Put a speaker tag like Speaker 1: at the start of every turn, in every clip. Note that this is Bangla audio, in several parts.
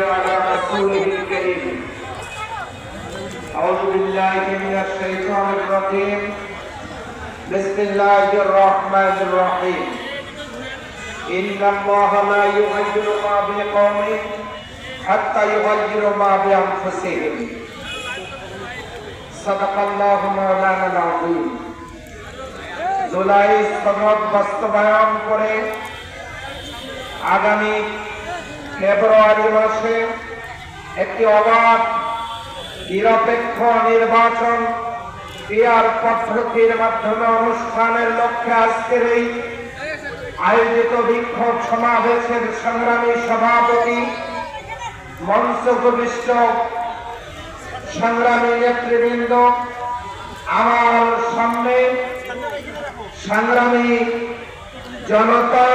Speaker 1: ورسوله الكريم أعوذ بالله من الشيطان الرجيم بسم الله الرحمن الرحيم إن الله لا يغير ما بقوم حتى يغيروا ما بأنفسهم صدق الله مولانا العظيم জুলাই সনদ বাস্তবায়ন করে আগামী ফেব্রুয়ারি মাসে একটি অবাধ নিরপেক্ষ নির্বাচন পিয়ার পদ্ধতির মাধ্যমে অনুষ্ঠানের লক্ষ্যে আজকের এই আয়োজিত বিক্ষোভ সমাবেশের সংগ্রামী সভাপতি মঞ্চ উপবিষ্ট সংগ্রামী নেতৃবৃন্দ, আমার সামনে সংগ্রামী জনতা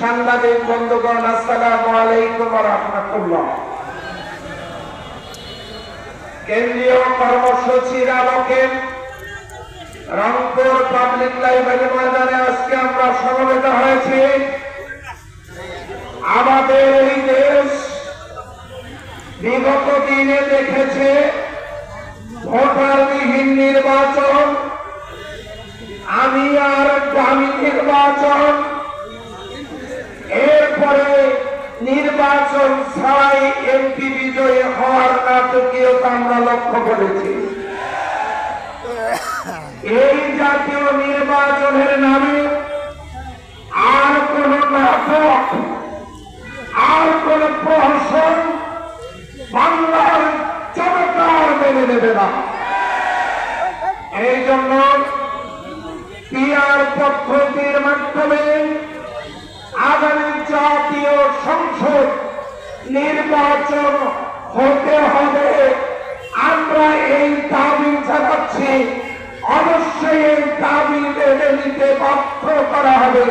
Speaker 1: সাংবাদিক, বন্ধুগণ, আসসালামু আলাইকুম রহমতুল্লাহ। কেন্দ্রীয় কর্মসূচির আলোকে রংপুর পাবলিক লাইব্রেরি ময়দানে আজকে আমরা সমবেত হয়েছি। আমাদের এই দেশ বিগত দিনে দেখেছে ভোটারবিহীন নির্বাচন। আমি আর দামি নির্বাচন নির্বাচন ছাড়াই এমপি বিজয়ী হওয়ার নাটকীয়তা আমরা লক্ষ্য করেছি। এই জাতীয় নির্বাচনের নামে আর কোন নাটক, আর কোন প্রহসন বাংলার জনতার মেনে নেবে না। এই জন্য পিয়ার পদ্ধতির মাধ্যমে সংসদ নির্বাচন হতে হবে। আমরা এই দাবি জানাচ্ছি, অবশ্যই এই দাবি মেনে নিতে বাধ্য করা হবে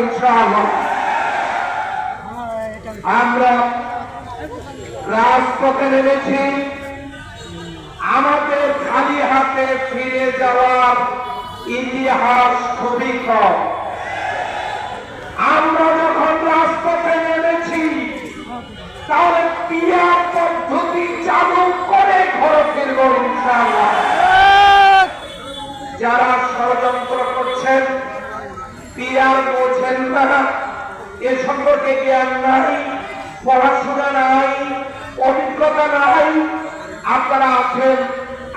Speaker 1: আমরা রাজপথে নেমেছি। আমাদের খালি হাতে ফিরে যাওয়ার ইতিহাস খুবই কম। যারা ষড়যন্ত্র করছেন, পিয়ার বোঝেন না। এ সম্পর্কে জ্ঞান নাই, পড়াশোনা নাই, অভিজ্ঞতা নাই। আপনারা আছেন,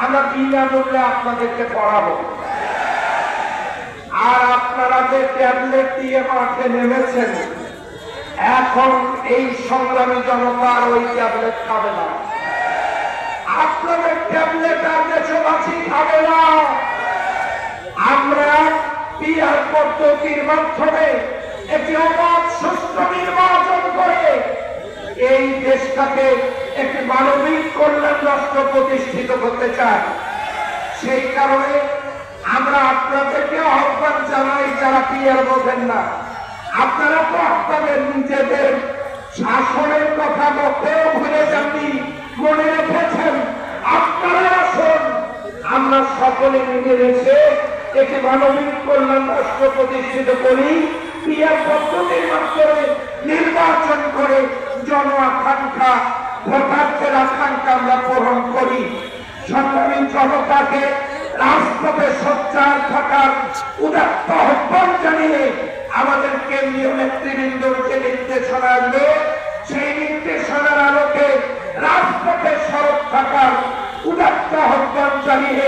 Speaker 1: আমরা বিনামূল্যে আপনাদেরকে পড়াবো। আর আপনারা যে ট্যাবলেট দিয়ে মাঠে নেমেছেন। এখন এই সংগ্রামী জনতার ওই ট্যাবলেট খাবে না। আপনাদের ট্যাবলেট আর দেশবাসী খাবে না। আমরা পিয়ার পদ্ধতির মাধ্যমে একটি অবাধ সুস্থ নির্বাচন করে এই দেশটাকে একটি মানবিক কল্যাণ রাষ্ট্র প্রতিষ্ঠিত করতে চাই। সেই কারণে আমরা আপনাদেরকে আহ্বান জানাই, যারা পিয়ার বোঝেন না, আপনারা তো আপনাদের নিজেদের শাসনের কথা মোটেও ভুলে যাননি, মনে রেখেছেন। আপনারা আসুন, আমরা সকলে মিলে রেখে একটি মানবিক কল্যাণ রাষ্ট্র প্রতিষ্ঠিত করি, পিয়ার পদ্ধতির মাধ্যমে নির্বাচন করে জন আকাঙ্ক্ষা ভোটারদের আকাঙ্ক্ষা আমরা পূরণ করি। সংগ্রামী জনতাকে রাজপথে সোচ্চার থাকার উদাত্ত আহ্বান জানিয়ে আমাদের কেন্দ্রীয় নেতৃবৃন্দকে নির্দেশনা আসবে সেই নির্দেশনার আলোকে রাজপথে সড়ক থাকার উদাত্ত আহ্বান জানিয়ে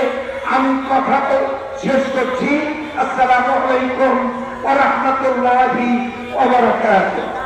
Speaker 1: আমি কথা তো শেষ করছি। আসসালামু আলাইকুম ওয়া রাহমাতুল্লাহি ওয়া বারাকাতুহু।